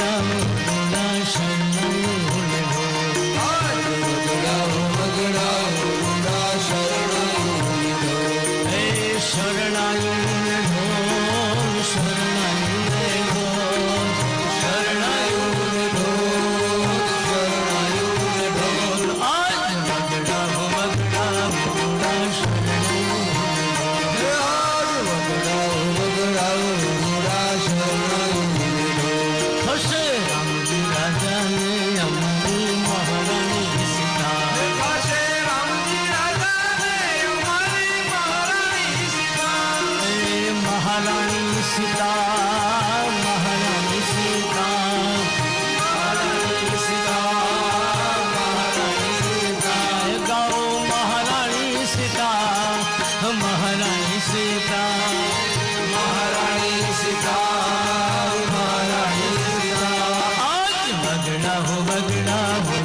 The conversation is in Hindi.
നാമേ महारानी सीता महारानी सीता महारानी सीता महारानी सीता। गाओ महारानी सीता महारानी सीता। महारानी सीता महारानी सीता। आज बगड़ा हो बगड़ा हो